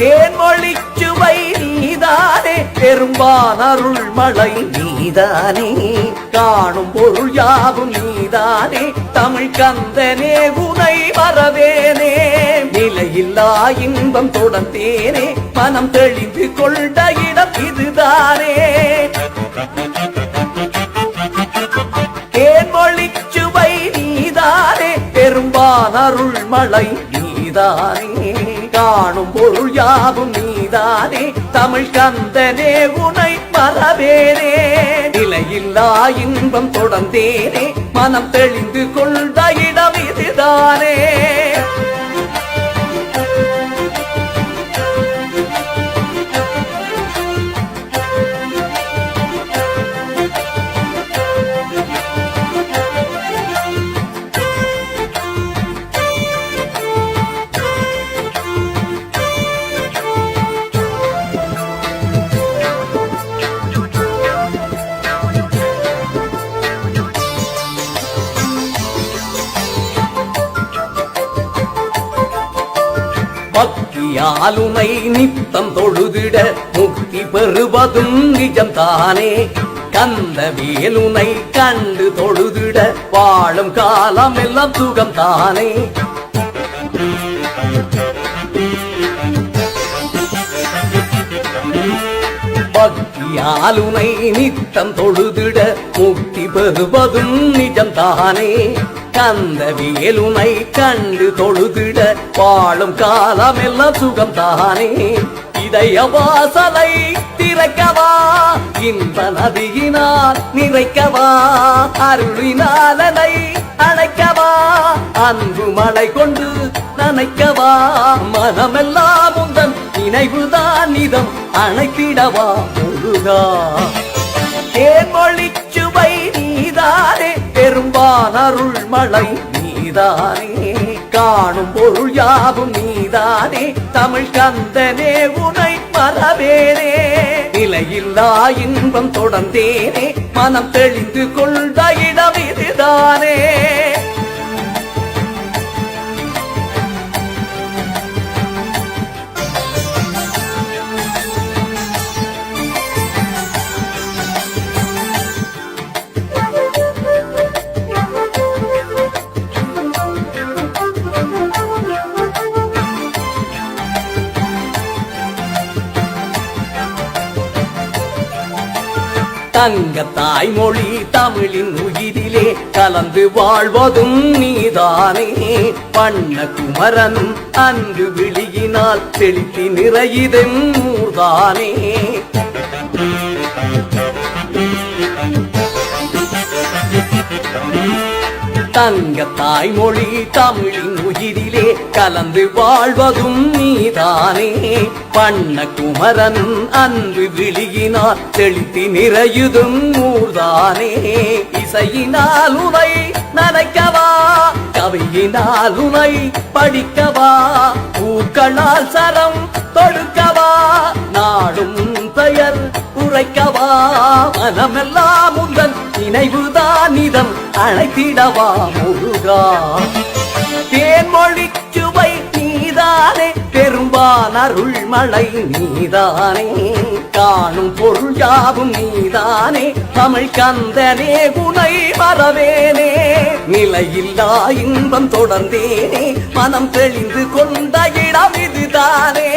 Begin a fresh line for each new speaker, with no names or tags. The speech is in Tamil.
தேன்மொழி சுவை நீதானே பெரும்பான் அருள் மழை நீதானே. காணும் பொருள் யாவும் நீதானே தமிழ் கந்தனே உனை வரவேனே. நிலையில்லா இன்பம் தொடர்ந்தேனே மனம் தெளிந்து கொண்ட இடம் இதுதானே. தேன்மொழி சுவை நீதானே பெரும்பான் அருள் மழை நீதானே. காணும் பொருள் யாவும் நீதானே. தமிழ் கந்தனே உனை மறவேனே நிலையில்லா இன்பம் தொடர்ந்தேனே. மனம் தெளிந்து கொண்ட இடம் இதுதானே. பக்தி ஆளுமை நித்தம் தொழுதிட முக்தி பெறுவதும் நிஜம் தானே கந்த வேலுனை கண்டு தொழுதிட வாழும் காலம் எல்லாம் சுகம் தானே பக்தியாலுனை நித்தம் தொழுதிட முக்தி பெறுவதும் நிஜம் தானே கந்த வேலுனை கண்டு தொழுதிட வாழும் காலம் எல்லாம் சுகம் தானே இதய வாசலை திறக்கவா இந்த நதியினால் நிறைக்கவா அருளினாலனை அணைக்கவா அன்பு மழை கொண்டு நனைக்கவா மனமெல்லாம் உந்தன் நினைவுதான் நிதம் அணைத்திடவா. முருகா தேன்மொழி சுவை நீதானே பெரும்பான் அருள் மழை நீதானே. காணும் பொருள் யாவும் நீதானே. தமிழ் கந்தனே உனை மறவேனே. நிலையில்லா இன்பம் தொடர்ந்தேனே. மனம் தெளிந்து கொண்ட இடம் இதுதானே. தங்க தாய்மொழி தமிழின் உயிரிலே கலந்து வாழ்வதும் நீதானே. பண்ண குமரனும் அன்று விழியினால் செழித்தி நிறையுதென் ஊர்தானே. தங்க தாய்மொழி தமிழின் உயிரிலே கலந்து வாழ்வதும் நீதானே. பண்ண குமரன் அன்று விழியினால் செலுத்தி நிறையுதும் ஊர்தானே. இசையினால் உனை நனைக்கவா கவியினால் உனை படிக்கவா பூக்களால் சரம் தொடுக்கவா நாடும் பெயர் உரைக்கவா மனமெல்லாம் உந்தன் நினைவுதான் இதம் அழைத்திடவா முருகா. தேன்மொழி சுவை நீதானே பெரும்பான் அருள் மழை நீதானே காணும் பொருள் யாவும் நீதானே தமிழ் கந்தனே குணை மறவேனே. நிலையில்லா இன்பம் தொடர்ந்தேனே மனம் தெளிந்து கொண்ட இடம் இதுதானே.